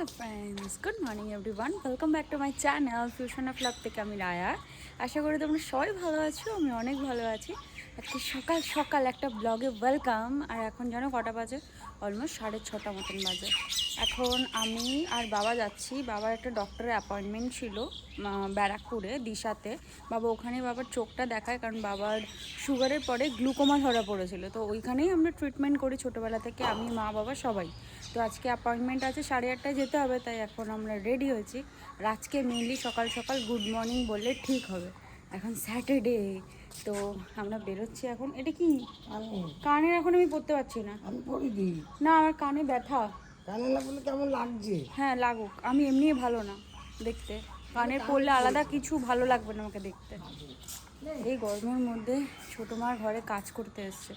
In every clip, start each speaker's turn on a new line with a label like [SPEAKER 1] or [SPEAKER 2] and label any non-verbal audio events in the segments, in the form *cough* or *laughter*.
[SPEAKER 1] Hello friends good morning everyone welcome back to my channel fusion of love থেকে আমি রায়া। আশা করি তোমরা সবাই ভালো আছো, আমি অনেক ভালো আছি। আজকে সকাল সকাল একটা ব্লগে ওয়েলকাম আর এখন যেন কটা বাজে? অলমোস্ট সাড়ে ছটা মতন বাজে। এখন আমি আর বাবা যাচ্ছি। বাবার একটা ডক্টরের অ্যাপয়েন্টমেন্ট ছিল ব্যারাকপুরে, দিশাতে। বাবা ওখানে বাবার চোখটা দেখায়, কারণ বাবার সুগারের পরে গ্লুকোমা ধরা পড়েছিল। তো ওইখানেই আমরা ট্রিটমেন্ট করি ছোটোবেলা থেকে, আমি, মা, বাবা, সবাই। তো আজকে অ্যাপয়েন্টমেন্ট আছে সাড়ে আটটায় যেতে হবে তাই এখন আমরা রেডি হয়েছি। আর আজকে মেনলি সকাল সকাল গুড মর্নিং বললে ঠিক হবে। এখন স্যাটারডে তো আমরা বেরোচ্ছি এখন। এটা কি? কানের এখন আমি পড়তে পারছি না।
[SPEAKER 2] আমি পড়ি দিই
[SPEAKER 1] না আমার কানে ব্যথা।
[SPEAKER 2] কানে লাগলে কেমন লাগছে?
[SPEAKER 1] হ্যাঁ লাগুক। আমি এমনি ভালো না দেখতে। কানের পড়লে আলাদা কিছু ভালো লাগবে না আমাকে দেখতে। এই গরমের মধ্যে ছোটো মার ঘরে কাজ করতে এসছে।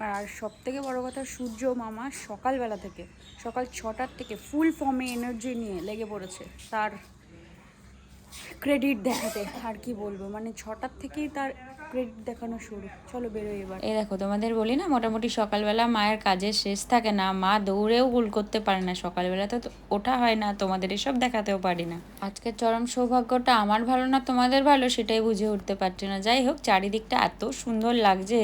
[SPEAKER 1] আর সব থেকে বড়ো কথা সূর্য মামা সকালবেলা থেকে, সকাল ছটার থেকে ফুল ফর্মে এনার্জি নিয়ে লেগে পড়েছে। তার ক্রেডিট দেখাতে আর কি বলব? মানে ছটার থেকেই তার ক্রেডিট দেখানো শুরু। চলো বেরোই এবার।
[SPEAKER 3] এই দেখো, তোমাদের বলি না, মোটামুটি সকালবেলা মায়ের কাজের শেষ থাকে না, মা দৌড়েও গুল করতে পারে না। সকালবেলা তো ওঠা হয় না, তোমাদের এসব দেখাতেও পারি না। আজকের চরম সৌভাগ্যটা আমার ভালো না তোমাদের ভালো, সেটাই বুঝে উঠতে পারছি না। যাই হোক, চারিদিকটা এত সুন্দর লাগছে,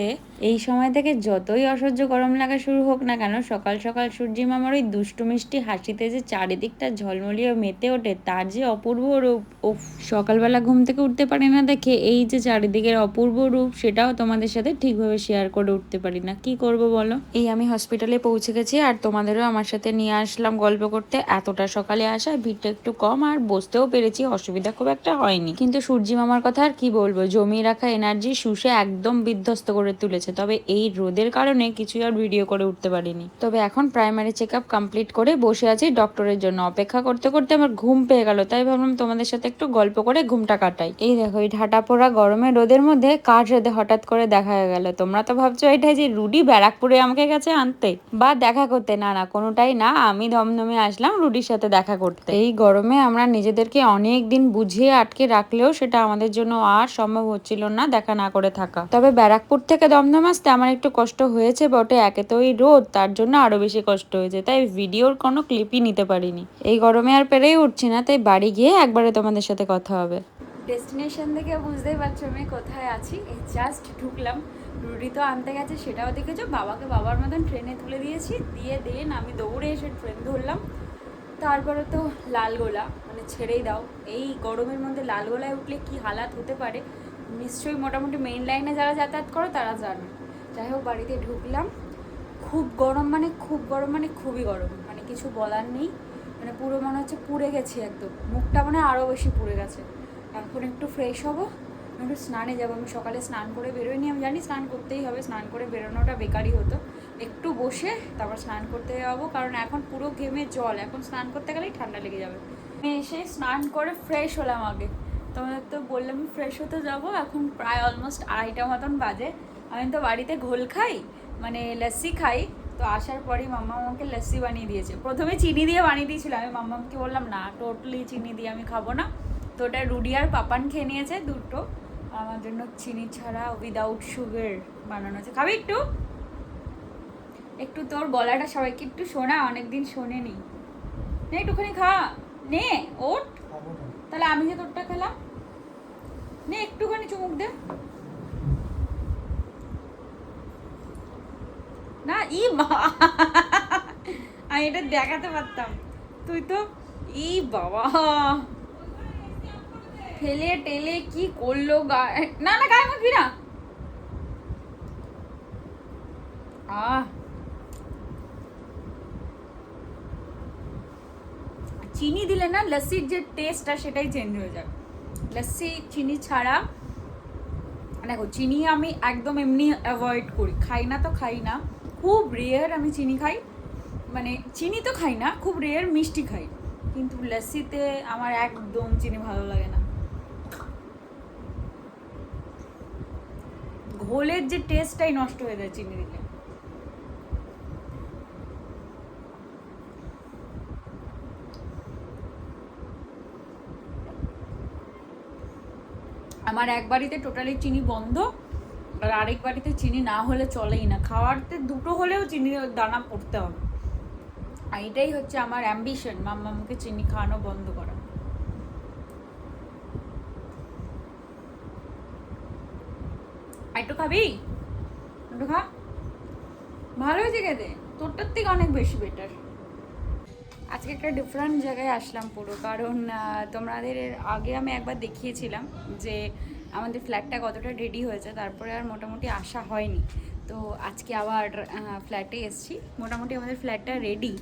[SPEAKER 3] এই সময় থেকে যতই অসহ্য গরম লাগা শুরু হোক না কেন, সকাল সকাল সূর্যি মামার ওই দুষ্টু মিষ্টি হাসিতে যে চারিদিকটা ঝলমলিয়ে মেতে ওঠে, তার যে অপূর্ব রূপ ও সকালবেলা ঘুম থেকে উঠতে পারি না দেখে এই যে চারিদিকের অপূর্ব রূপ সেটাও তোমাদের সাথে ঠিকভাবে শেয়ার করে উঠতে পারি না। কি করব বলো? এই আমি হসপিটালে পৌঁছে গেছি আর তোমাদেরও আমার সাথে নিয়ে আসলাম গল্প করতে। এতটা সকালে আসায় ভিড়টা একটু কম আর বসতেও পেরেছি, অসুবিধা খুব একটা হয়নি। কিন্তু সূর্যি মামার কথা আর কি বলব? জমিয়ে রাখা এনার্জি শুষে একদম বিধ্বস্ত করে তুলেছে। তবে এই রোদের কারণে কিছুই আর ভিডিও করে উঠতে পারিনি। তবে এখন প্রাইমারি চেক আপ কমপ্লিট করে বসে আছি ডক্টরের জন্য। অপেক্ষা করতে করতে আমার ঘুম পেয়ে গেল। তাই ভাবলাম তোমাদের সাথে একটু গল্প করে ঘুমটা কাটাই। এই দেখো, এই ঢাটা পোড়া গরমে রোদের মধ্যে কার সাথে হঠাৎ করে দেখা হয়ে গেল? তোমরা তো ভাবছ এটাই যে রুডি ব্যারাকপুরে আমাকে কাছে আনতে। বা দেখা করতে, না না, কোনোটাই না, আমি দমদমে আসলাম রুডির সাথে দেখা করতে। এই গরমে আমরা নিজেদেরকে অনেক দিন বুঝিয়ে আটকে রাখলেও সেটা আমাদের জন্য আর সম্ভব হচ্ছিল না দেখা না করে থাকা। তবে ব্যারাকপুর থেকে দমদম আসতে আমার একটু কষ্ট হয়েছে বটে, একে তো ওই রোদ, তার জন্য আরও বেশি কষ্ট হয়েছে, তাই ভিডিওর কোনো ক্লিপই নিতে পারিনি। এই গরমে আর পেরেই উঠছি না, তাই বাড়ি গিয়ে একবারে তোমাদের সাথে কথা হবে।
[SPEAKER 1] ডেস্টিনেশন থেকে বুঝতেই পারছ আমি কোথায় আছি। এই জাস্ট ঢুকলাম। রুডি তো আনতে গেছে, সেটাও দেখেছ? বাবাকে বাবার মতন ট্রেনে তুলে দিয়েছি। দিয়ে দেন আমি দৌড়ে এসে ট্রেন ধরলাম। তারপরে তো লালগোলা মানে ছেড়েই দাও। এই গরমের মধ্যে লালগোলায় উঠলে কি হালাত হতে পারে? নিশ্চয়ই মোটামুটি মেইন লাইনে যারা যাতায়াত করো, তারা জানে। যাই হোক, বাড়িতে ঢুকলাম। খুব গরম মানে খুব গরম মানে খুবই গরম। মানে কিছু বলার নেই। মানে পুরো মনে হচ্ছে পুড়ে গেছি একদম। মুখটা মানে আরও বেশি পুড়ে গেছে। এখন একটু ফ্রেশ হব একটু স্নানে যাব। আমি সকালে স্নান করে বেরোইনি, আমি জানি স্নান করতেই হবে, স্নান করে বেরোনোটা বেকারই হতো। একটু বসে তারপর স্নান করতে যাব, কারণ এখন পুরো ঘেমে জল, এখন স্নান করতে গেলেই ঠান্ডা লেগে যাবে। আমি এসে স্নান করে ফ্রেশ হলাম আগে। তোমাদের তো বললাম ফ্রেশ হতে যাব, এখন প্রায় অলমোস্ট আড়াইটা মতন বাজে। আমি তো বাড়িতে ঘোল খাই মানে লস্যি খাই, তো আসার পরেই মাম্মা আমাকে লস্যি বানিয়ে দিয়েছে। প্রথমে চিনি দিয়ে বানিয়ে দিয়েছিল আমি মাম্মাকে বললাম, না টোটালি চিনি দিয়ে আমি খাব না। তো ওটা রুডি আর পাপান খেয়ে নিয়েছে দুটো। আমার জন্য চিনি ছাড়া উইদাউট সুগার বানানো আছে। খাবি একটু? একটু তোর গলাটা সবাইকে একটু শোনা অনেকদিন শোনেনি। নে একটুখানি খা। নে ওট তাহলে আমি যে তোরটা খেলাম। নে একটুখানি চুমুক দে। না ই মা আমি এটা দেখাতে পারতাম। তুই তো ই বাবা। ফেলে টেলে কি করল গায়ে? না না, গায়ে মাখবি না আহ। চিনি দিলে না লস্যির যে টেস্টটা সেটাই চেঞ্জ হয়ে যাবে। লস্যি, চিনি ছাড়া, দেখো, চিনি আমি একদম এমনি অ্যাভয়েড করি। খাই না তো খাই না। খুব রেয়ার আমি চিনি খাই। মানে চিনি তো খাই না, খুব রেয়ার মিষ্টি খাই। কিন্তু লস্যিতে আমার একদম চিনি ভালো লাগে না। ঘোলের যে টেস্টটাই নষ্ট হয়ে যায় চিনি দিলে। আমার এক বাড়িতে টোটালি চিনি বন্ধ, আর আরেক বাড়িতে চিনি না হলে চলেই না। খাওয়ারতে দুটো হলেও চিনি দানা পড়তে হবে। আর এটাই হচ্ছে আমার অ্যাম্বিশন মাম্মামকে চিনি খাওয়ানো বন্ধ করা আর একটু খাবি? একটু খা। ভালো হয়েছে খেতে। তোরটার থেকে অনেক বেশি বেটার আজকে একটা ডিফারেন্ট জায়গায় আসলাম পুরো। কারণ তোমাদের আগে আমি একবার দেখিয়েছিলাম যে আমাদের ফ্ল্যাটটা কতটা রেডি হয়েছে। তারপরে আর মোটামুটি আসা হয়নি। তো আজকে আবার ফ্ল্যাটে এসছি। মোটামুটি আমাদের ফ্ল্যাটটা রেডি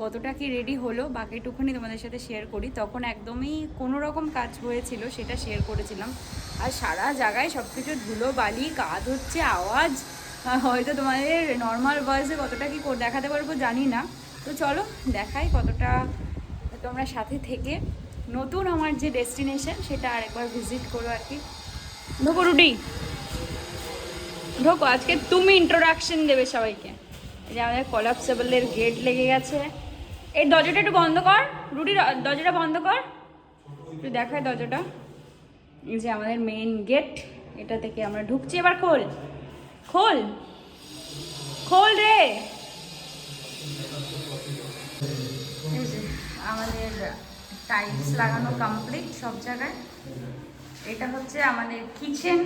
[SPEAKER 1] কতটা কি রেডি হলো, বাকিটুকুনি তোমাদের সাথে শেয়ার করি। তখন একদমই কোনো রকম কাজ হয়েছিল, সেটা শেয়ার করেছিলাম। আর সারা জায়গায় সব কিছু ধুলো বালি কাজ হচ্ছে আওয়াজ। হয়তো তোমাদের নর্মাল ভয়েসে কতটা কি দেখাতে পারব জানি না। তো চলো, দেখাই কতটা তোমরা সাথে থেকে। নতুন আমার যে ডেস্টিনেশন সেটা আরেকবার ভিজিট করো আর কি। ঢোকো রুডি ঢোকো, আজকে তুমি ইন্ট্রোডাকশন দেবে সবাইকে। এই যে আমাদের কলাপসেবলের গেট লেগে গেছে। এই দরজাটা একটু বন্ধ কর। রুটি দরজাটা বন্ধ কর। একটু দেখায় দরজাটা। এই যে আমাদের মেইন গেট এটা থেকে আমরা ঢুকছি। এবার খোল খোল খোল রে। আমাদের টাইলস লাগানো কমপ্লিট সব জায়গায়। এটা হচ্ছে আমাদের কিচেন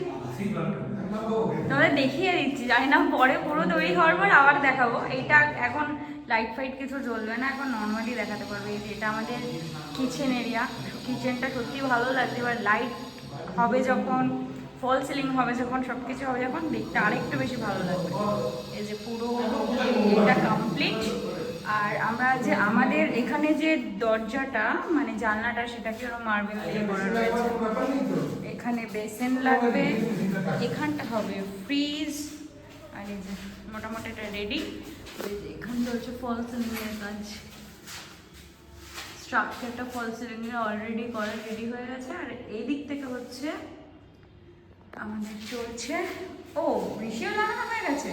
[SPEAKER 1] তবে দেখিয়ে দিচ্ছি, জানি না, পরে পুরো তৈরি হওয়ার পর আবার দেখাবো। এইটা এখন লাইট ফাইট কিছু জ্বলবে না, এখন নর্মালি দেখাতে পারবে। এই যে এটা আমাদের কিচেন এরিয়া কিচেনটা সত্যি ভালো লাগছে, এবার লাইট হবে যখন ফল সিলিং হবে যখন সব কিছু হবে যখন দেখতে আরেকটু বেশি ভালো লাগবে। এই যে পুরো এটা কমপ্লিট আর আমরা যে আমাদের এখানে যে দরজাটা মানে জানলাটা সেটাকে ওরা মার্বেল দিয়ে করা রয়েছে। এখানে বেসিন লাগবে। এখানটা হবে ফ্রিজ আর এই যে মোটামুটি এটা রেডি এখানটা হচ্ছে ফল সিলিংয়ের কাজ। স্ট্রাকচারটা ফল সিলিংয়ে অলরেডি করা রেডি হয়ে গেছে। আর এই দিক থেকে হচ্ছে আমাদের চলছে। ও ঋষিও লাগানো হয়ে গেছে?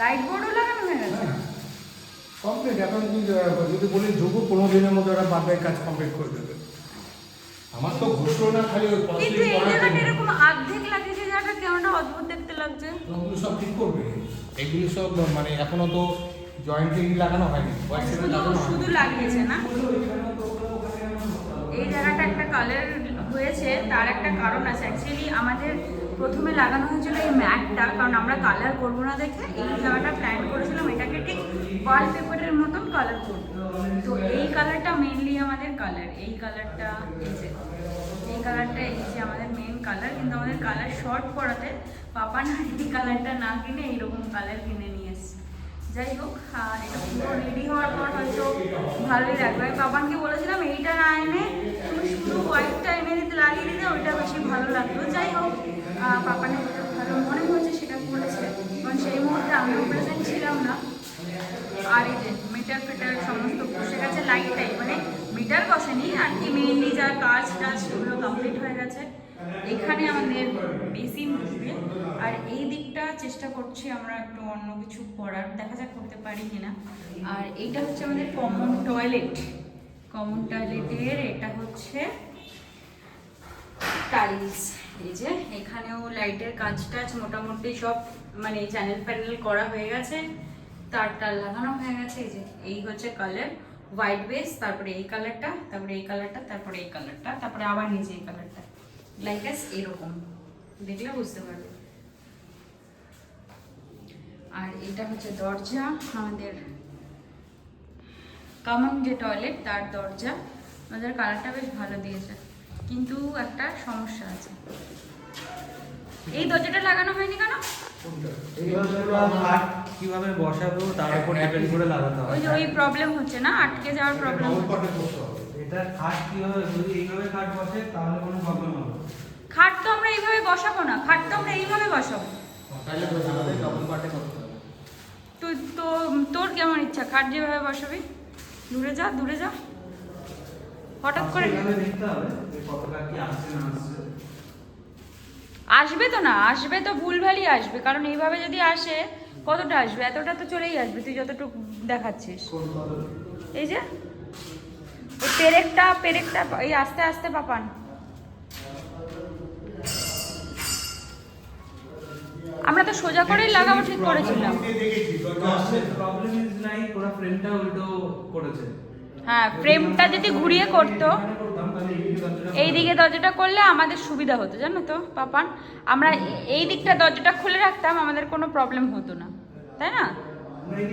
[SPEAKER 1] লাইট বোর্ডও লাগানো হয়ে গেছে?
[SPEAKER 4] কমপ্লিট এখন তুই আহ, যদি বলি ঢুকো পনেরো দিনের মধ্যে ওরা বাদ কাজ কমপ্লিট করে দেবে। আমার তো ঘুষলো না খালি ওই
[SPEAKER 1] কিন্তু এই জায়গাটা। এরকম অর্ধেক লাগিয়েছে জায়গাটা কেমনটা অদ্ভুত দেখতে লাগছে।
[SPEAKER 4] ওগুলো সব ঠিক করবে। এগুলি সব মানে এখনও তো জয়েন্টিং লাগানো হয়নি। লাগানো
[SPEAKER 1] শুধু লাগিয়েছে না? এই জায়গাটা একটা কালার হয়েছে, তার একটা কারণ আছে। অ্যাকচুয়ালি আমাদের প্রথমে লাগানো হয়েছিল এই ম্যাটটা, কারণ আমরা কালার করব না দেখে এই জায়গাটা প্ল্যান করেছিলাম। এটাকে ঠিক ওয়ালপেপারের মতন কালার করব। তো এই কালারটা মেনলি আমাদের কালার এই কালারটা যে, এই কালারটা যে আমাদের মেন কালার কিন্তু আমাদের কালার শর্ট করাতে পাপা না এই কালারটা না কিনে এইরকম কালার কিনে নিয়ে এসছে যাই হোক এটা পুরো রেডি হওয়ার পর হয়তো ভালোই লাগবে। আমি বাবানকে বলেছিলাম, এইটা না এনে তুমি শুধু হোয়াইটটা এনে দিতে, লাগিয়ে দিতে, ওইটা বেশি ভালো লাগতো যাই হোক পাপানের ভালো মনে হয়েছে, সেটা করেছে। কারণ সেই মুহূর্তে আমিও প্রেজেন্ট ছিলাম না। আর এই যে মিটার ফিটার সমস্ত বসে গেছে লাইটটাই মানে মিটার বসেনি, আর কি মেনলি যা কাজ টাজ সেগুলো কমপ্লিট হয়ে গেছে। এখানে আমাদের বেসিন ঢুকবে আর এই দিকটা চেষ্টা করছি আমরা একটু অন্য কিছু করার, দেখা যাক করতে পারি কিনা। আর এইটা হচ্ছে আমাদের কমন টয়লেট কমন টয়লেটের এটা হচ্ছে টাইলস এই যে এখানেও লাইটের কাজ টাজ মোটামুটি সব মানে চ্যানেল প্যানেল করা হয়ে গেছে। তার টার লাগানো হয়ে গেছে। এই যে এই হচ্ছে কালার হোয়াইট বেস তারপরে এই কালারটা তারপরে এই কালারটা তারপরে এই কালারটা তারপরে আবার নিচে এই কালারটা লাইক অ্যাস এরকম দেখলে বুঝতে পারবে। আর এটা হচ্ছে দরজা আমাদের কমন যে টয়লেট তার দরজা। আমাদের কালারটা বেশ ভালো দিয়েছে। কিন্তু একটা সমস্যা আছে। এই দরজাটা লাগানো হয়নি কেন?
[SPEAKER 5] কীভাবে বসাবো তার উপর ডিপেন্ড করে লাগাতে
[SPEAKER 1] ওই
[SPEAKER 5] হয়
[SPEAKER 1] যে ওই প্রবলেম হচ্ছে না? আটকে যাওয়ার প্রবলেম
[SPEAKER 4] হবে
[SPEAKER 5] এটা খাট কীভাবে যদি এইভাবে কাঠ বসে তাহলে কোনো প্রবলেম হবে
[SPEAKER 1] খাট তো আমরা এইভাবে বসাবো না খাট তো আমরা এইভাবে বসাবো।
[SPEAKER 4] তাহলে বোঝা যাবে
[SPEAKER 5] ডবল পার্টে করতে হবে।
[SPEAKER 1] তো তো তোর কেমন ইচ্ছা? খাট যেভাবে বসাবি? দূরে যা দূরে যা। হঠাৎ করে
[SPEAKER 5] দেখতে হবে যে কতটা কি আসছে না আসছে।
[SPEAKER 1] আসবে তো না আসবে তো ভুলভালই আসবে। কারণ এইভাবে যদি আসে কতটা আসবে? এতটা তো চলেই আসবে তুই যতটুকু দেখাচ্ছিস। এই যে পেরেকটা পেরেকটা এই আস্তে আস্তে পাপান। আমরা তো সোজা করেই লাগাবো ঠিক করেছিলাম। হ্যাঁ ফ্রেমটা যদি ঘুরিয়ে করতো
[SPEAKER 5] এই দিকে দরজাটা
[SPEAKER 1] করলে আমাদের সুবিধা হতো জানো তো পাপান? আমরা এই দিকটা দরজাটা খুলে রাখতাম আমাদের কোনো প্রবলেম হতো না। তাই না?
[SPEAKER 5] এই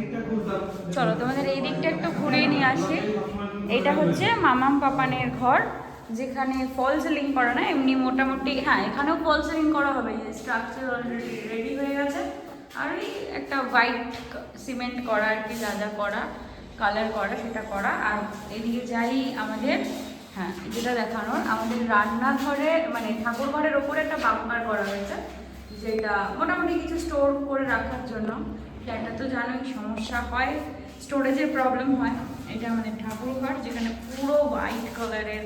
[SPEAKER 1] চলো, তোমাদের এই দিকটা একটু ঘুরিয়ে নিয়ে আসি। এটা হচ্ছে মামাম পাপানের ঘর, যেখানে ফল সিলিং করা না, এমনি মোটামুটি হ্যাঁ এখানেও ফল সিলিং করা হবে স্ট্রাকচার অলরেডি রেডি হয়ে গেছে। আর ওই একটা হোয়াইট সিমেন্ট করা আর কি, যা যা করা কালার করা, সেটা করা। আর এদিকে যাই আমাদের হ্যাঁ যেটা দেখানোর, আমাদের রান্নাঘরে মানে ঠাকুর ঘরের ওপরে একটা বাম্পার করা হয়েছে, যেটা মোটামুটি কিছু স্টোর করে রাখার জন্য। এটা তো জানোই, সমস্যা হয়। স্টোরেজের প্রবলেম হয়। এটা আমাদের ঠাকুর যেখানে পুরো হোয়াইট কালারের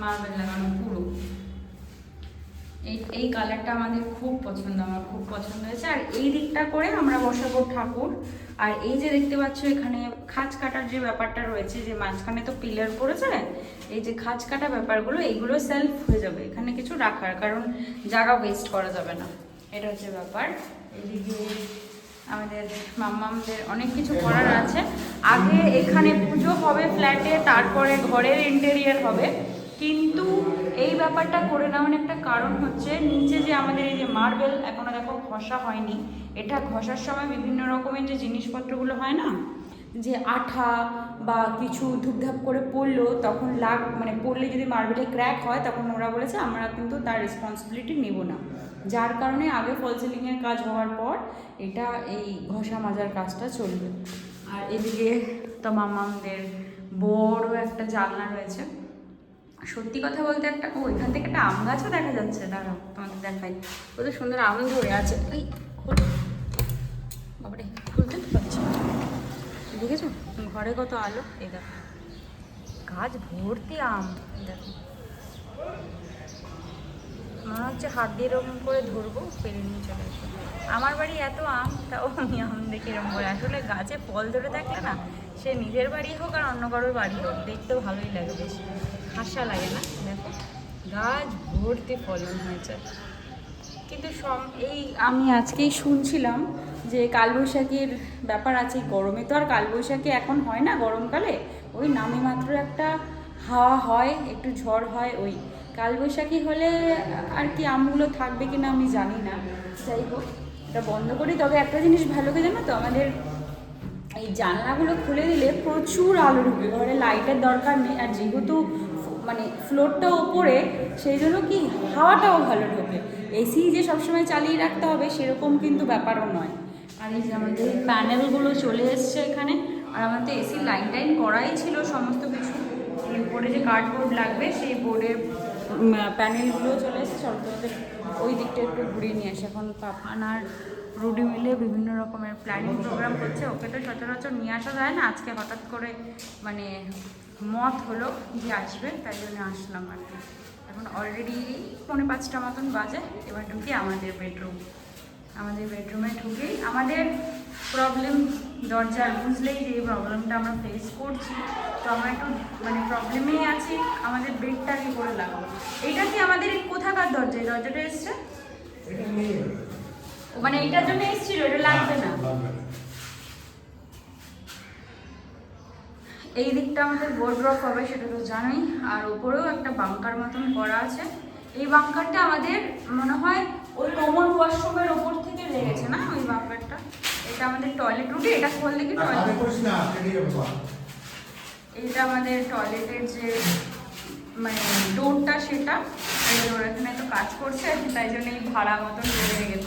[SPEAKER 1] মার্বেল লাগানো, পুরো। এই এই কালারটা আমাদের খুব পছন্দ, আমার খুব পছন্দ হয়েছে। আর এই দিকটা করে আমরা বসাবো ঠাকুর। আর এই যে দেখতে পাচ্ছ, এখানে খাঁজ কাটার যে ব্যাপারটা রয়েছে, যে মাঝখানে তো পিলার পড়েছে, এই যে খাঁজ কাটা ব্যাপারগুলো, এইগুলো সেলফ হয়ে যাবে। এখানে কিছু রাখার, কারণ জায়গা ওয়েস্ট করা যাবে না। এটা হচ্ছে ব্যাপার। এদিকে আমাদের মাম্মামদের অনেক কিছু করার আছে। আগে এখানে পুজো হবে ফ্ল্যাটে তারপরে ঘরের ইন্টেরিয়ার হবে। কিন্তু এই ব্যাপারটা করে নেওয়ার একটা কারণ হচ্ছে, নিচে যে আমাদের এই যে মার্বেল এখনও দেখো ঘষা হয়নি। এটা ঘষার সময় বিভিন্ন রকমের যে জিনিসপত্রগুলো হয় না, যে আঠা বা কিছু ধুপধাপ করে পড়ল, তখন লাগ মানে পড়লে যদি মার্বেলে ক্র্যাক হয়, তখন ওরা বলেছে, আমরা কিন্তু তার রেসপন্সিবিলিটি নেব না। যার কারণে আগে ফল সিলিংয়ের কাজ হওয়ার পর এটা এই ঘষা মাজার কাজটা চলবে। আর এদিকে তো মামামদের বড় একটা জানলা রয়েছে। সত্যি কথা বলতে একটা, ও, এখান থেকে একটা আম গাছও দেখা যাচ্ছে। দাঁড়াও তোমাদের দেখাই। কত সুন্দর আম ধরে আছে। খোল। বাবারে, খুলতে তো পারছি দেখেছ? ঘরে কত আলো। এই দেখো। গাছ ভর্তি আম। দেখো। মনে হচ্ছে হাত দিয়ে এরকম করে ধরবো, পেরে নিয়ে চলে আসব। আমার বাড়ি এত আম, তাও আমি আম দেখে এরকম করে। আসলে গাছে ফল ধরে থাকলে না, সে নিজের বাড়ি হোক আর অন্য কারোর বাড়ি হোক দেখতেও ভালোই লাগে বেশ। হাসা লাগে না? দেখো, গাছ ভর্তি ফলন হয়েছে। কিন্তু সব এই আমি আজকেই শুনছিলাম যে কালবৈশাখীর ব্যাপার আছে গরমে তো আর কালবৈশাখী এখন হয় না গরমকালে। ওই নামে মাত্র একটা হাওয়া হয়, একটু ঝড় হয়, ওই কালবৈশাখী হলে আর কি আমগুলো থাকবে কিনা আমি জানি না। যাই হোক, এটা বন্ধ করি। তবে একটা জিনিস ভালো করে জানো তো, আমাদের এই জানলাগুলো খুলে দিলে প্রচুর আলো ঢুকবে। ঘরে লাইটের দরকার নেই। আর যেহেতু মানে ফ্লোরটা ওপরে, সেই জন্য কি হাওয়াটাও ভালো ঢোকে। এসি যে সবসময় চালিয়ে রাখতে হবে, সেরকম কিন্তু ব্যাপারও নয়। আর এই যে আমাদের প্যানেলগুলো চলে এসছে এখানে, আর আমাদের এসি লাইন টাইন করাই ছিল সমস্ত কিছু। উপরে যে কার্ডবোর্ড লাগবে, সেই বোর্ডের প্যানেলগুলো চলে এসেছে চলো ওই দিকটা একটু ঘুরিয়ে নিয়ে আসে। এখন পাপানার রুডি মিলে বিভিন্ন রকমের প্ল্যানিং প্রোগ্রাম করছে, ওকে তো সচরাচর নিয়ে আসা যায় না। আজকে হঠাৎ করে মানে মত হলো যে আসবে, তাই জন্য আসলাম আর কি। এখন অলরেডি পৌনে পাঁচটা মতন বাজে, এবার ঢুকি আমাদের বেডরুম আমাদের বেডরুমে ঢুকেই আমাদের প্রবলেম দরজার বুঝলেই যে এই প্রবলেমটা আমরা ফেস করছি। তো আমরা একটু মানে প্রবলেমেই আছি আমাদের বেডটা কি করে লাগাবো। এটা কি আমাদের কোথাকার দরজা? এই দরজাটা এসছে? মানে এটার জন্য এসেছিল এটা লাগবে না? এই দিকটা আমাদের বোর্ড রক হবে সেটা তো জানোই। আর ওপরেও একটা বাংকার মতন করা আছে। এই বাংকারটা আমাদের মনে হয় ওই কমন ওয়াশরুমের ওপর থেকে লেগেছে না ওই বাংকারটা এটা আমাদের টয়লেট রুটে এটা করলে কি টয়লেট। এইটা আমাদের টয়লেটের যে মানে ডোরটা সেটা ওরা এখানে তো কাজ করছে আর তাই জন্য এই ভাড়া মতন বেড়ে গেল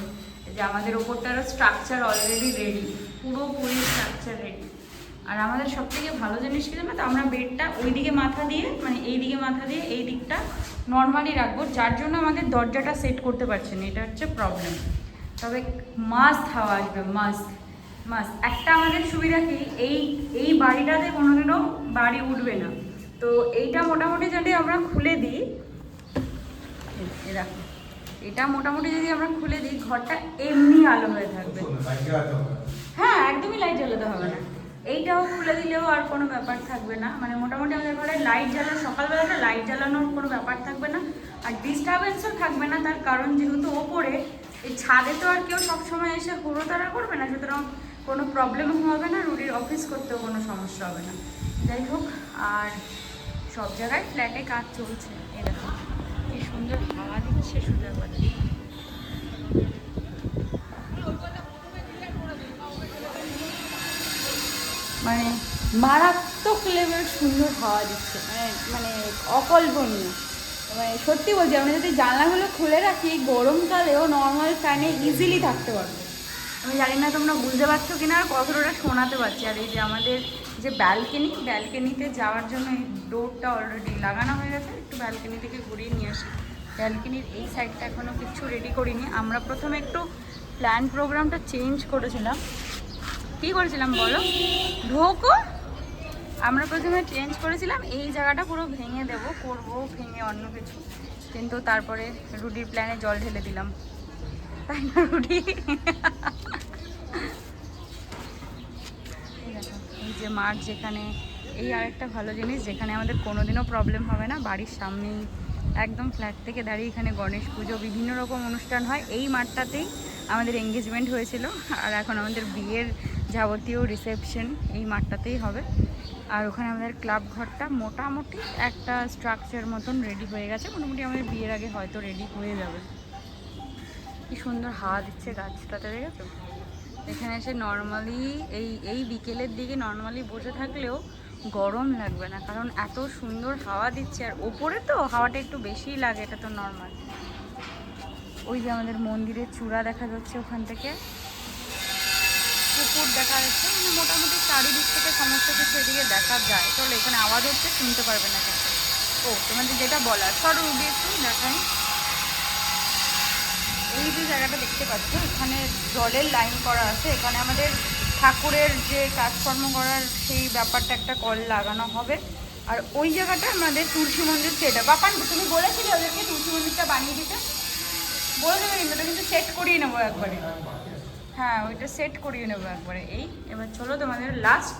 [SPEAKER 1] যে আমাদের ওপরটারও স্ট্রাকচার অলরেডি রেডি পুরোপুরি স্ট্রাকচার রেডি আর আমাদের সব থেকে ভালো জিনিস কি জানো? তো আমরা বেডটা ওই দিকে মাথা দিয়ে মানে এই দিকে মাথা দিয়ে এই দিকটা নর্মালি রাখব যার জন্য আমাদের দরজাটা সেট করতে পারছি না। এটা হচ্ছে প্রবলেম তবে মাস্ক হাওয়া আসবে মাস্ক মাস্ক একটা আমাদের সুবিধা কি? এই এই বাড়িটাতে কোনোদিনও বাড়ি উঠবে না। তো এইটা মোটামুটি যদি আমরা খুলে দিই দেখো এটা মোটামুটি যদি আমরা খুলে দিই ঘরটা এমনি আলো হয়ে থাকবে। হ্যাঁ একদমই লাইট জ্বালাতে হবে না। এইটাও খুলে দিলেও আর কোনো ব্যাপার থাকবে না। মানে মোটামুটি আমাদের ঘরে লাইট জ্বালানো সকালবেলাটা লাইট জ্বালানোর কোনো ব্যাপার থাকবে না। আর ডিস্টারবেন্সও থাকবে না, তার কারণ যেহেতু ওপরে, এই ছাদে তো আর কেউ সবসময় এসে হুড়োতাড়া করবে না, সুতরাং কোনো প্রবলেমও হবে না রুটির অফিস করতেও কোনো সমস্যা হবে না। যাই হোক, আর সব জায়গায় ফ্ল্যাটে কাজ চলছে। দেখো, কি সুন্দর হাওয়া দিচ্ছে সুন্দর করে মারাত্মক লেভেল সুন্দর হাওয়া দিচ্ছে মানে মানে অকল্পনীয়। মানে সত্যি বলছি, আমরা যদি জানলাগুলো খুলে রাখি, গরমকালেও নর্মাল ফ্যানে ইজিলি থাকতে পারব। আমি জানি না তোমরা বুঝতে পারছ কিনা, আর কতটা শোনাতে পারছি। আর এই যে আমাদের যে ব্যালকনি ব্যালকনিতে যাওয়ার জন্য এই ডোরটা অলরেডি লাগানো হয়ে গেছে। একটু ব্যালকনি থেকে ঘুরিয়ে নিয়ে আসি। ব্যালকনির এই সাইডটা এখনও কিছু রেডি করিনি। আমরা প্রথমে একটু প্ল্যান প্রোগ্রামটা চেঞ্জ করেছিলাম। কী করেছিলাম বলো? ঢোকো। আমরা প্রথমে চেঞ্জ করেছিলাম এই জায়গাটা পুরো ভেঙে দেব করব ভেঙে অন্য কিছু। কিন্তু তারপরে রুটির প্ল্যানে জল ঢেলে দিলাম। তাই না দেখো, এই যে মাঠ যেখানে এই আরেকটা ভালো জিনিস যেখানে আমাদের কোনোদিনও প্রবলেম হবে না বাড়ির সামনেই একদম ফ্ল্যাট থেকে দাঁড়িয়ে এখানে গণেশ পুজো বিভিন্ন রকম অনুষ্ঠান হয়। এই মাঠটাতেই আমাদের এঙ্গেজমেন্ট হয়েছিল আর এখন আমাদের বিয়ের যাবতীয় রিসেপশন এই মাঠটাতেই হবে। আর ওখানে আমাদের ক্লাব ঘরটা মোটামুটি একটা স্ট্রাকচার মতন রেডি হয়ে গেছে। মোটামুটি আমাদের বিয়ের আগে হয়তো রেডি হয়ে যাবে। কি সুন্দর হাওয়া দিচ্ছে গাছটাতে, দেখেছ? এখানে এসে নর্মালি এই এই বিকেলের দিকে নর্মালি বসে থাকলেও গরম লাগবে না। কারণ এত সুন্দর হাওয়া দিচ্ছে। আর ওপরে তো হাওয়াটা একটু বেশিই লাগে, এটা তো নর্মাল ওই যে আমাদের মন্দিরের চূড়া দেখা যাচ্ছে ওখান থেকে। পুকুর দেখা যাচ্ছে। মানে মোটামুটি চারিদিক থেকে সমস্ত কিছু এদিকে দেখা যায়। চলো এখানে আওয়াজ হচ্ছে, শুনতে পারবে না কিন্তু। ও, তোমাদের যেটা বলার, সরো রুবি একটু দেখাই। এই যে জায়গাটা দেখতে পাচ্ছ, এখানে জলের লাইন করা আছে। এখানে আমাদের ঠাকুরের যে কাজকর্ম করার সেই ব্যাপারটা একটা কল লাগানো হবে। আর ওই জায়গাটা আমাদের তুলসী মন্দির সেটা। বাপান, তুমি বলেছিলে ওদেরকে তুলসী মন্দিরটা বানিয়ে দিতে? বলে দেবে কিন্তু ওটা কিন্তু সেট করিয়ে নেব একবারে। হ্যাঁ ওইটা সেট করিয়ে নেব একবারে। এই, এবার চলো তোমাদের লাস্ট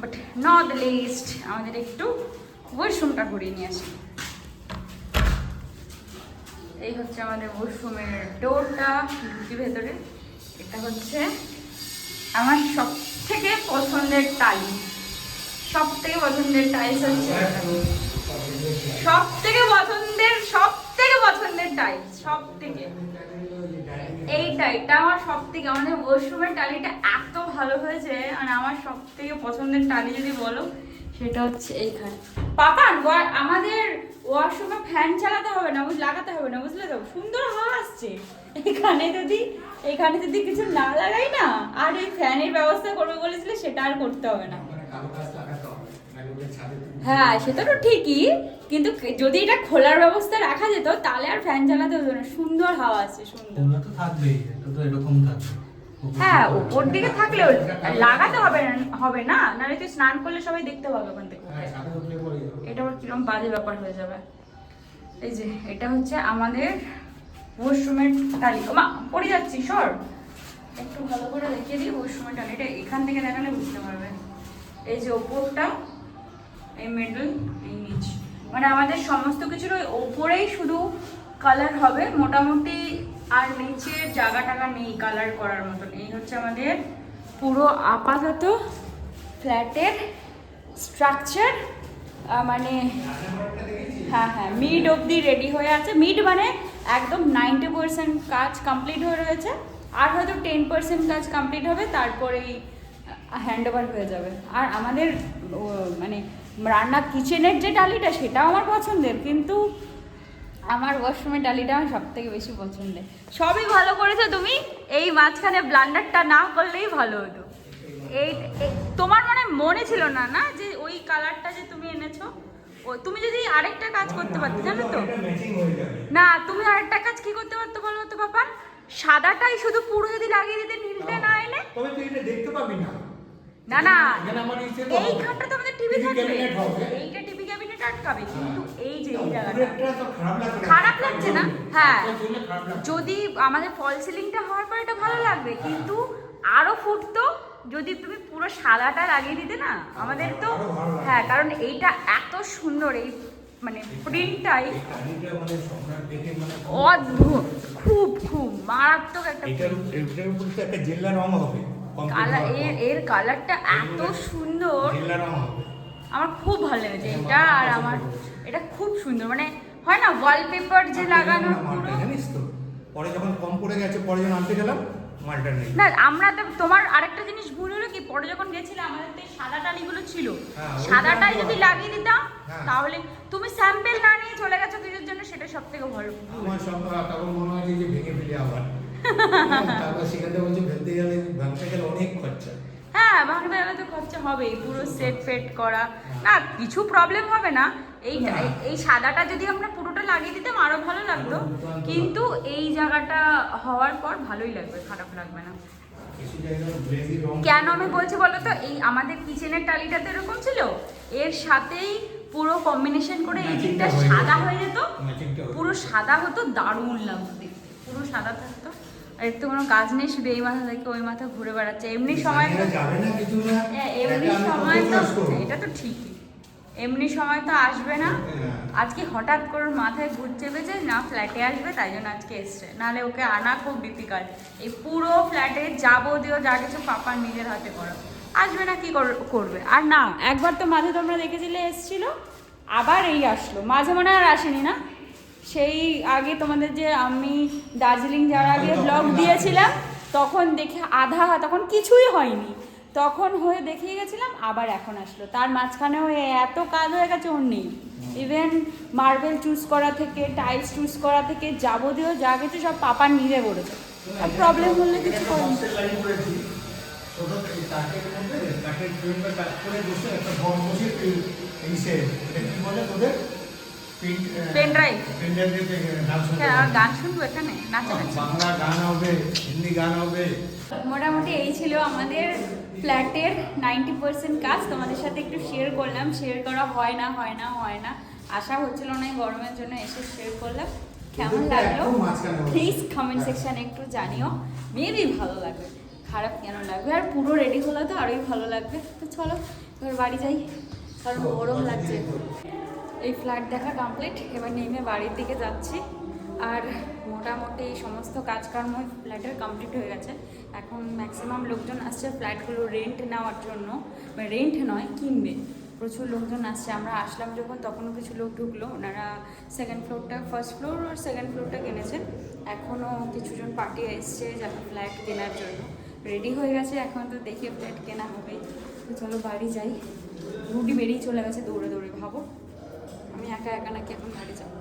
[SPEAKER 1] বাট নট লিস্ট আমাদের একটু ওয়াশরুমটা করিয়ে নিয়ে আসি। এই হচ্ছে আমাদের ওয়াশরুমের ডোরটা ঢুকি ভেতরে। এটা হচ্ছে আমার সব থেকে পছন্দের টালি। সব থেকে পছন্দের টাইলস হচ্ছে সব থেকে পছন্দের সব থেকে পছন্দের টাইলস সব থেকে এইটা এটা আমার সব থেকে আমাদের ওয়াশরুমের টালিটা এত ভালো হয়েছে মানে আমার সব থেকে পছন্দের টালি যদি বলো, সেটা হচ্ছে এইখানে। পাপান আমাদের ওয়াশরুমে ফ্যান চালাতে হবে না, বুঝ, লাগাতে হবে না, বুঝলে তো? সুন্দর হাওয়া আসছে। এখানে যদি এখানে যদি কিছু না লাগাই না, আর এই ফ্যানের ব্যবস্থা করবে বলেছিলে, সেটা আর করতে হবে না
[SPEAKER 4] মানে কালো গাছ লাগাতে হবে নাহলে ওদের ছাদে তুমি-
[SPEAKER 1] হ্যাঁ সেটা তো ঠিকই কিন্তু যদি এটা খোলার ব্যবস্থা রাখা যেত তাহলে আর ফ্যান চালাতে হতো না। সুন্দর হাওয়া আছে সুন্দর।
[SPEAKER 5] তো থাকবেই এটা তো এরকম থাকবে।
[SPEAKER 1] হ্যাঁ ওপর দিকে থাকলেও *laughs* লাগাতে হবে না হবে না নাহলে তুই স্নান করলে সবাই দেখতে পাবে ওখান থেকে।
[SPEAKER 4] হ্যাঁ
[SPEAKER 1] এটা আবার কিরম বাজে ব্যাপার হয়ে যাবে। এই যে এটা হচ্ছে আমাদের ওয়াশরুমের টালি মা পড়ে যাচ্ছি সর। একটু ভালো করে দেখিয়ে দিই ওয়াশরুমের টালি এটা এখান থেকে দেখালে বুঝতে পারবে। এই যে ওপরটা এই মিডল এই নিচ। মানে আমাদের সমস্ত কিছুর ওই ওপরেই শুধু কালার হবে। মোটামুটি আর নিচের জায়গা টাগা নেই কালার করার মতন। এই হচ্ছে আমাদের পুরো আপাতত ফ্ল্যাটের স্ট্রাকচার মানে হ্যাঁ হ্যাঁ মিড অবধি রেডি হয়ে আছে। মিড মানে একদম নাইনটি পার্সেন্ট কাজ কমপ্লিট হয়ে রয়েছে। আর হয়তো টেন পার্সেন্ট কাজ কমপ্লিট হবে, তারপরেই হ্যান্ড ওভার হয়ে যাবে। আর আমাদের মানে রান্না কিচেনের যে ডালিটা সেটাও আমার পছন্দের, কিন্তু আমার ওয়াশরুমের ডালিটা আমার সব থেকে বেশি পছন্দের। সবই ভালো করেছ তুমি? এই মাঝখানে ব্লান্ডারটা না করলেই ভালো হতো। এই তোমার মানে মনে ছিল না না, যে ওই কালারটা যে তুমি এনেছো? ও, তুমি যদি আরেকটা কাজ করতে পারতে, জানো তো? না, তুমি আরেকটা কাজ কি করতে পারতো বলো তো বাপান সাদাটাই শুধু পুরো যদি লাগিয়ে দিতে নীলটা না এলে?
[SPEAKER 4] তবে তুই এটা দেখতে পাবি না।
[SPEAKER 1] না না। এই
[SPEAKER 4] হবে।
[SPEAKER 1] তো আমাদের টিভি থাকবে। এইটা টিভি ক্যাবিনেট আটকাবে কিন্তু এই যে এই জায়গাটা।
[SPEAKER 4] খারাপ লাগছে না।
[SPEAKER 1] হ্যাঁ। যদি আমাদের ফল সিলিংটা হওয়ার পর এটা ভালো লাগবে কিন্তু আরও ফুটতো যদি তুমি পুরো সাদাটা লাগিয়ে দিতে না আমাদের তো। হ্যাঁ কারণ এইটা এত সুন্দর এই মানে প্রিন্টটাই
[SPEAKER 4] মানে মানে
[SPEAKER 1] অদ্ভুত খুব খুব মারাত্মক একটা
[SPEAKER 4] এটার উপর একটা জেল্লা রং হবে। কালারের
[SPEAKER 1] এর কালারটা এত সুন্দর। আমার খুব ভালো লেগেছে।
[SPEAKER 4] এটা
[SPEAKER 1] আর আমার এটা খুব সুন্দর। মানে হয় না ওয়ালপেপার যে লাগানো
[SPEAKER 4] জানিস তো? পরে যখন কম পড়ে গেছে পরে যখন আনতে গেলাম মালটা নেই।
[SPEAKER 1] না আমরা তো তোমার আরেকটা জিনিস ভুল হলো কি? পরে যখন গেছিলাম আমাদের তো সাদা টালিগুলো ছিল।
[SPEAKER 4] হ্যাঁ,
[SPEAKER 1] সাদাটাই যদি লাগিয়ে দিতাম
[SPEAKER 4] হ্যাঁ।
[SPEAKER 1] তাহলে তুমি স্যাম্পেল না নিয়ে চলে গেছো কিছুর জন্য সেটা সব থেকে ভালো।
[SPEAKER 4] আমার সব তখন মনে হয়েছে যে ভেঙে ফেলে আবার। তারপর সেখান থেকে বলছে ফেলতে গেলে ভাঙতে গেলে অনেক খরচা।
[SPEAKER 1] হ্যাঁ ভাঙতে গেলে তো খরচা হবেই পুরো সেট ফেট করা। না কিছু প্রবলেম হবে না। এই এই- সাদাটা যদি আমরা পুরোটা লাগিয়ে দিতাম আরও ভালো লাগতো। কিন্তু এই জায়গাটা হওয়ার পর ভালোই লাগবে খারাপ লাগবে না। কেন আমি বলছি বলো তো? এই আমাদের কিচেনের টালিটা তো এরকম ছিল এর সাথেই পুরো কম্বিনেশন করে এই দিকটা সাদা হয়ে যেত। পুরো সাদা হতো দারুণ লাগতো দেখতে। পুরো সাদা থাকতো। আর তো কোনো কাজ নেই শুধু এই মাথা থেকে ওই মাথা ঘুরে বেড়াচ্ছে। এমনি সময় তো হ্যাঁ, এমনি সময় তো এটা তো ঠিকই। এমনি সময় তো আসবে না।
[SPEAKER 4] হ্যাঁ।
[SPEAKER 1] আজকে হঠাৎ করে মাথায় ভূত চেপেছে না ফ্ল্যাটে আসবে তাই জন্য আজকে এসছে। নাহলে ওকে আনা খুব ডিফিকাল্ট এই পুরো ফ্ল্যাটে যাবতীয় যা কিছু পাপার নিজের হাতে করো। আসবে না কি করবে? আর না একবার তো মাঝে তোমরা দেখেছিলে এসছিল আবার এই আসলো। মাঝে মনে আর আসেনি না? সেই আগে তোমাদের যে আমি দার্জিলিং যাওয়ার আগে ব্লগ দিয়েছিলাম তখন দেখে আধা তখন কিছুই হয়নি। তখন হয়ে দেখিয়ে গেছিলাম আবার এখন আসলো। তার মাঝখানে হয়ে এত কাজ হয়ে গেছে ওর নেই। ইভেন মার্বেল চুজ করা থেকে টাইলস চুজ করা থেকে যাবতীয় যা কিছু সব পাপার নিজে করেছে। প্রবলেম হলে কিছু করিনি
[SPEAKER 4] পেন ড্রাইভে
[SPEAKER 1] হ্যাঁ, আর গান শুনব এখানে নাচানাচি।
[SPEAKER 4] বাংলা গান হবে হিন্দি গান হবে।
[SPEAKER 1] মোটামুটি এই ছিল আমাদের ফ্ল্যাটের নাইনটি পার্সেন্ট কাজ। তোমাদের সাথে একটু শেয়ার করলাম শেয়ার করা হয় না হয় না হয় না। আশা হচ্ছিল না গরমের জন্য এসে শেয়ার করলাম। কেমন লাগল। প্লিজ কমেন্ট সেকশানে একটু জানিও। মেবি ভালো লাগবে। খারাপ কেন লাগবে? আর পুরো রেডি হলে তো আরোই ভালো লাগবে। তো চলো এবার বাড়ি যাই। কারণ গরম লাগছে। এই ফ্ল্যাট দেখা কমপ্লিট এবার নেমে বাড়ির দিকে যাচ্ছি। আর মোটামুটি সমস্ত কাজকর্ম ফ্ল্যাটের কমপ্লিট হয়ে গেছে। এখন ম্যাক্সিমাম লোকজন আসছে ফ্ল্যাটগুলো রেন্ট নেওয়ার জন্য। রেন্ট নয়, কিনবে। প্রচুর লোকজন আসছে। আমরা আসলাম যখন, তখনও কিছু লোক ঢুকলো। ওনারা সেকেন্ড ফ্লোরটা ফার্স্ট ফ্লোর আর সেকেন্ড ফ্লোরটা কিনেছেন। এখনও কিছুজন পার্টি এসছে যারা ফ্ল্যাট কেনার জন্য। রেডি হয়ে গেছে, এখন তো দেখে ফ্ল্যাট কেনা হবে। তো চলো বাড়ি যাই। রুটি বেরিয়ে চলে গেছে, দৌড়ে দৌড়ে ভাবো। আমি একা একা নাকি এখন বাড়ি যাব